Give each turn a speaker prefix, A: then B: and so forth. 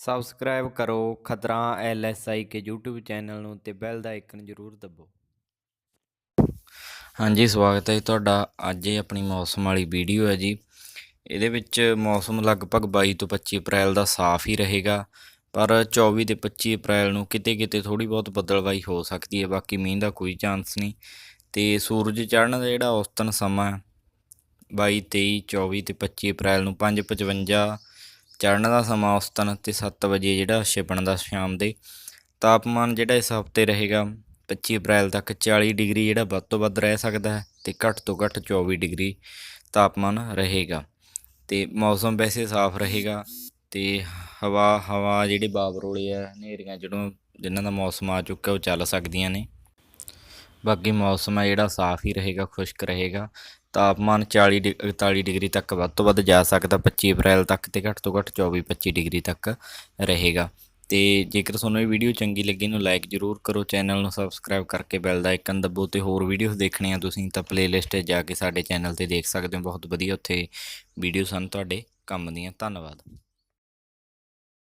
A: Subscribe ਕਰੋ ਖਤਰਾ ਐਲਐਸਆਈ ਕੇ YouTube ਚੈਨਲ ਨੂੰ ਤੇ ਬੈਲ ਦਾ ਆਈਕਨ ਜ਼ਰੂਰ ਦਬੋ।
B: ਹਾਂਜੀ, ਸਵਾਗਤ ਹੈ ਜੀ ਤੁਹਾਡਾ। ਅੱਜ ਇਹ ਆਪਣੀ ਮੌਸਮ ਵਾਲੀ ਵੀਡੀਓ ਹੈ ਜੀ। ਇਹਦੇ ਵਿੱਚ ਮੌਸਮ ਲਗਭਗ 22 ਤੋਂ 25 ਅਪ੍ਰੈਲ ਦਾ ਸਾਫ਼ ਹੀ ਰਹੇਗਾ, ਪਰ 24 ਤੇ 25 ਅਪ੍ਰੈਲ ਨੂੰ ਕਿਤੇ ਕਿਤੇ ਥੋੜੀ ਬਹੁਤ ਬੱਦਲਵਾਈ ਹੋ ਸਕਦੀ ਹੈ, ਬਾਕੀ ਮੀਂਹ ਦਾ ਕੋਈ ਚਾਂਸ ਨਹੀਂ। ਤੇ ਸੂਰਜ ਚੜ੍ਹਨ ਦਾ ਜਿਹੜਾ ਔਸਤਨ ਸਮਾਂ ਹੈ 22 23 24 ਤੇ 25 ਅਪ੍ਰੈਲ ਨੂੰ 5:55 ਚੜ੍ਹਨ ਦਾ ਸਮਾਂ ਔਸਤਨ ਤੇ 7 ਵਜੇ ਜਿਹੜਾ ਛਿਪਣ ਦਾ ਸ਼ਾਮ ਦੇ। ਤਾਪਮਾਨ ਜਿਹੜਾ ਇਸ ਹਫ਼ਤੇ ਰਹੇਗਾ 25 ਅਪ੍ਰੈਲ ਤੱਕ 40 ਡਿਗਰੀ ਜਿਹੜਾ ਵੱਧ ਤੋਂ ਵੱਧ ਰਹਿ ਸਕਦਾ ਹੈ ਤੇ ਘੱਟ ਤੋਂ ਘੱਟ 24 ਡਿਗਰੀ ਤਾਪਮਾਨ ਰਹੇਗਾ। ਤੇ ਮੌਸਮ ਵੈਸੇ ਸਾਫ਼ ਰਹੇਗਾ ਤੇ ਹਵਾ ਹਵਾ ਜਿਹੜੇ ਬਾਬਰੋਲੇ ਆ, ਹਨੇਰੀਆਂ ਜਿਹੜੋਂ ਜਿਨ੍ਹਾਂ ਦਾ ਮੌਸਮ ਆ ਚੁੱਕਾ ਉਹ ਚੱਲ ਸਕਦੀਆਂ ਨੇ। ਬਾਕੀ ਮੌਸਮ ਹੈ ਜਿਹੜਾ ਸਾਫ਼ ਹੀ ਰਹੇਗਾ, ਖੁਸ਼ਕ ਰਹੇਗਾ ਤਾਪਮਾਨ 40 ਡਿ 41 ਡਿਗਰੀ ਤੱਕ ਵੱਧ ਤੋਂ ਵੱਧ ਜਾ ਸਕਦਾ 25 ਅਪ੍ਰੈਲ ਤੱਕ ਤੇ ਘੱਟ ਤੋਂ ਘੱਟ 24 25 ਡਿਗਰੀ ਤੱਕ ਰਹੇਗਾ। ਤੇ ਜੇਕਰ ਤੁਹਾਨੂੰ ਇਹ ਵੀਡੀਓ ਚੰਗੀ ਲੱਗੀ ਨੂੰ ਲਾਈਕ ਜ਼ਰੂਰ ਕਰੋ, ਚੈਨਲ ਨੂੰ ਸਬਸਕ੍ਰਾਈਬ ਕਰਕੇ ਬੈਲ ਦਾ ਆਈਕਨ ਦਬੋ ਤੇ ਹੋਰ ਵੀਡੀਓਜ਼ ਦੇਖਣੀਆਂ ਤੁਸੀਂ ਤਾਂ ਪਲੇਲਿਸਟ 'ਤੇ ਜਾ ਕੇ ਸਾਡੇ ਚੈਨਲ ਤੇ ਦੇਖ ਸਕਦੇ ਹੋ। ਬਹੁਤ ਵਧੀਆ ਉੱਥੇ ਵੀਡੀਓ ਹਨ ਤੁਹਾਡੇ, ਕੰਮ ਦੀਆਂ। ਧੰਨਵਾਦ।